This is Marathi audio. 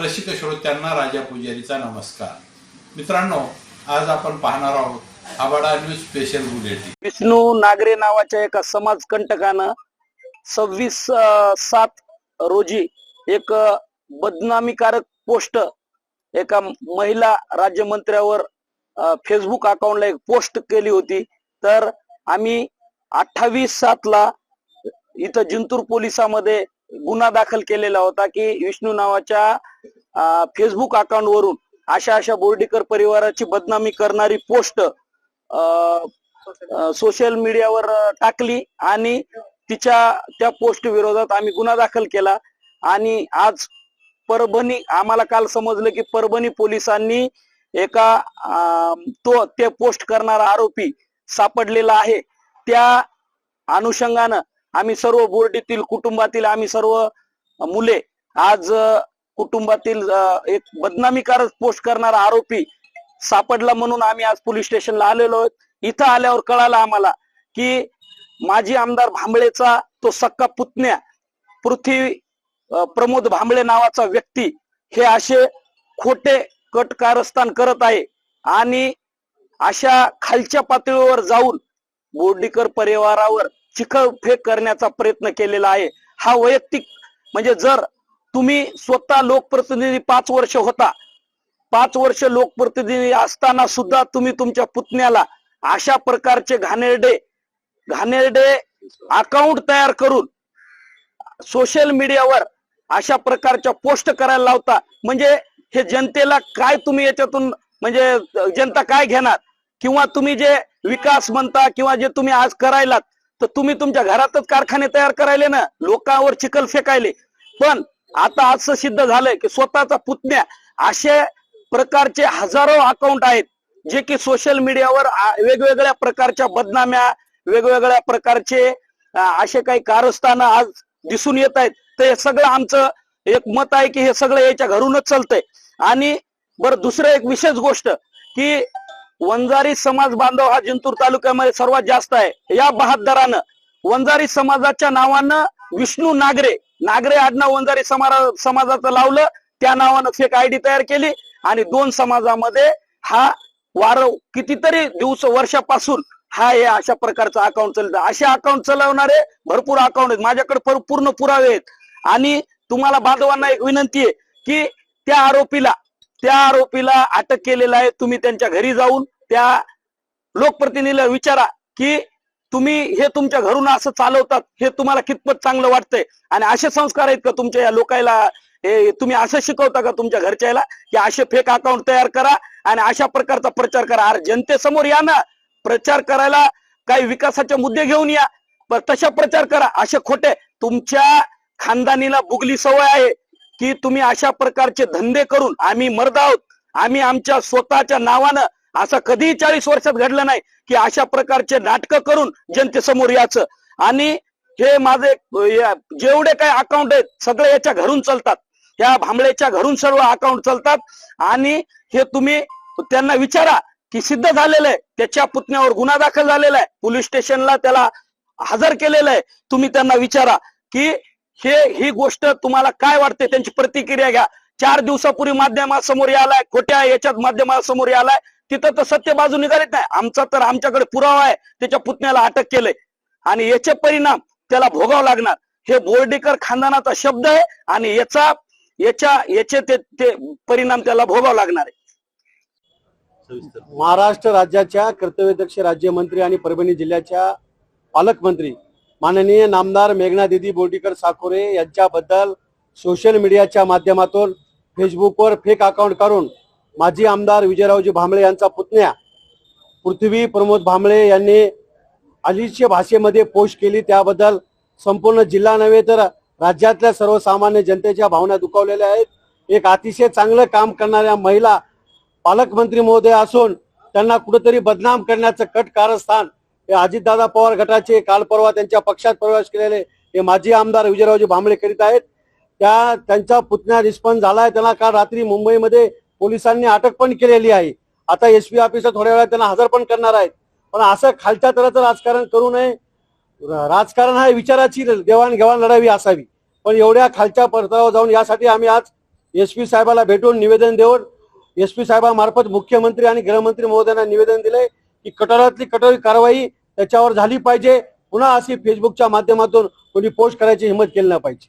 रसिक श्रोत्यांना राजा पुजारीचा नमस्कार. मित्रांनो आज आपण पाहणार आहोत आबाडा news special bulletin. Vishnu Nagare नावाच्या एका समाजकंटकानं सव्वीस सात रोजी एक बदनामीकारक पोस्ट एका महिला राज्यमंत्र्यावर फेसबुक अकाउंटला एक पोस्ट केली होती. तर आम्ही अठ्ठावीस सातला इथं जिंतूर पोलिसामध्ये गुन्हा दाखल केलेला होता की विष्णू नावाच्या फेसबुक अकाउंट वरून अशा अशा बोर्डीकर परिवाराची बदनामी करणारी पोस्ट सोशल मीडियावर टाकली आणि तिच्या त्या पोस्ट विरोधात आम्ही गुन्हा दाखल केला. आणि आज परभणी आम्हाला काल समजलं की परभणी पोलिसांनी एका तो ते पोस्ट करणारा आरोपी सापडलेला आहे. त्या अनुषंगानं आम्ही सर्व बोर्डीतील कुटुंबातील आम्ही सर्व मुले आज कुटुंबातील एक बदनामीकारक पोस्ट करणारा आरोपी सापडला म्हणून आम्ही आज पोलीस स्टेशनला आलेलो आहोत. इथं आल्यावर कळालं आम्हाला की माजी आमदार भांबळेचा तो सक्का पुतण्या पृथ्वी प्रमोद भांबळे नावाचा व्यक्ती हे असे खोटे कट कारस्थान करत आहे आणि अशा खालच्या पातळीवर जाऊन बोर्डीकर परिवारावर चिखलफेक करण्याचा प्रयत्न केलेला आहे. हा वैयक्तिक म्हणजे जर तुम्ही स्वतः लोकप्रतिनिधी पाच वर्ष होता पाच वर्ष लोकप्रतिनिधी असताना सुद्धा तुम्ही तुमच्या पुतण्याला अशा प्रकारचे घाणेरडे घाणेरडे अकाउंट तयार करून सोशल मीडियावर अशा प्रकारच्या पोस्ट करायला लावता. म्हणजे हे जनतेला काय तुम्ही याच्यातून म्हणजे जनता काय घेणार? किंवा तुम्ही जे विकास म्हणता किंवा जे तुम्ही आज करायलात तर तुम्ही तुमच्या घरातच कारखाने तयार करायले ना लोकांवर चिखल फेकायले. पण आता असं सिद्ध झालंय की स्वतःचा पुतण्या असे प्रकारचे हजारो अकाउंट आहेत जे की सोशल मीडियावर वेगवेगळ्या प्रकारच्या बदनाम्या वेगवेगळ्या प्रकारचे असे काही कारस्थानं आज दिसून येत आहेत. तर हे सगळं आमचं एक मत आहे की हे सगळं याच्या घरूनच चालतंय. आणि बरं दुसरं एक विशेष गोष्ट की वंजारी समाज बांधव हा जिंतूर तालुक्यामध्ये सर्वात जास्त आहे. या बहादरानं वंजारी समाजाच्या नावानं विष्णू नागरे नागरे आडनाव वंजारी समाजा समाजाचं लावलं. त्या नावानं फेक आयडी तयार केली आणि दोन समाजामध्ये हा वार कितीतरी दिवस वर्षापासून हा हे अशा प्रकारचा अकाउंट चालत असे अकाउंट चालवणारे भरपूर अकाउंट आहेत. माझ्याकडे पूर्ण पुरावे आहेत. आणि तुम्हाला बांधवांना एक विनंती आहे की त्या आरोपीला त्या आरोपीला अटक केलेला आहे. तुम्ही त्यांच्या घरी जाऊन त्या लोकप्रतिनिधीला विचारा की तुम्ही हे तुमच्या घरून असं चालवतात हे तुम्हाला कितपत चांगलं वाटतंय? आणि असे संस्कार आहेत का तुमच्या या लोकायला? हे तुम्ही असं शिकवता का तुमच्या घरच्याला की असे फेक अकाउंट तयार करा आणि अशा प्रकारचा प्रचार करा? अरे जनतेसमोर या ना. प्रचार करायला काही विकासाचे मुद्दे घेऊन या. पण तशा प्रचार करा. असे खोटे. तुमच्या खानदानीला बुगली सवय आहे की तुम्ही अशा प्रकारचे धंदे करून आम्ही मर्द आहोत. आम्ही आमच्या स्वतःच्या नावानं असं कधीही चाळीस वर्षात घडलं नाही की अशा प्रकारचे नाटकं करून जनतेसमोर याचं आणि हे माझे जेवढे काही अकाउंट आहेत सगळे याच्या घरून चालतात. या भांबळेच्या घरून सर्व अकाउंट चालतात. आणि हे तुम्ही त्यांना विचारा की सिद्ध झालेलं आहे. त्याच्या पुतण्यावर गुन्हा दाखल झालेला आहे. पोलीस स्टेशनला त्याला हजर केलेलं आहे. तुम्ही त्यांना विचारा की हे ही गोष्ट तुम्हाला काय वाटते? त्यांची प्रतिक्रिया घ्या. चार दिवसापूर्वी माध्यमासमोर यालाय खोट्या याच्यात माध्यमासमोर यालाय. तिथं तर सत्य बाजू निघालीत नाही. आमचा तर आमच्याकडे पुरावा आहे. त्याच्या पुतण्याला अटक केलंय. आणि याचे परिणाम त्याला भोगावं लागणार. हे बोर्डीकर खानदानाचा शब्द आहे. आणि याचा याच्या याचे ते ते परिणाम त्याला भोगावं लागणार आहे. महाराष्ट्र राज्याच्या कर्तव्यदक्ष राज्यमंत्री आणि परभणी जिल्ह्याच्या पालकमंत्री माननीय नामदार मेघना दिदी बोर्डीकर साकोरे यांच्याबद्दल सोशल मीडियाच्या माध्यमातून फेसबुकवर फेक अकाउंट काढून माजी आमदार विजयरावजी भांबळे यांचा पुतण्या पृथ्वी प्रमोद भांबळे यांनी अलिच्य भाषेमध्ये पोस्ट केली. त्याबद्दल संपूर्ण जिल्हा नव्हे तर राज्यातल्या सर्वसामान्य जनतेच्या भावना दुखावलेल्या आहेत. एक अतिशय चांगलं काम करणाऱ्या महिला पालकमंत्री महोदय असून त्यांना कुठेतरी बदनाम करण्याचं कट कारस्थान हे अजितदादा पवार गटाचे काल परवा त्यांच्या पक्षात प्रवेश केलेले हे माजी आमदार विजयरावजी भांबळे करीत आहेत. त्या त्यांचा पुतण्या रिस्पॉन्स झालाय त्यांना काल रात्री मुंबईमध्ये पोलिसांनी अटक पण केलेली आहे. आता एस पी ऑफिसर थोड्या वेळा त्यांना हजर पण करणार आहेत. पण असं खालच्या तराचं राजकारण करू नये. राजकारण हा विचाराची देवाणघेवाण लढावी असावी. पण एवढ्या खालच्या पडताळावर जाऊन यासाठी आम्ही आज एस पी साहेबाला भेटून निवेदन देऊन एस पी साहेबामार्फत मुख्यमंत्री आणि गृहमंत्री महोदयांना निवेदन दिले की कठोरातली कठोर कारवाई त्याच्यावर झाली पाहिजे. पुन्हा अशी फेसबुकच्या माध्यमातून कोणी पोस्ट करायची हिंमत केली नाही पाहिजे.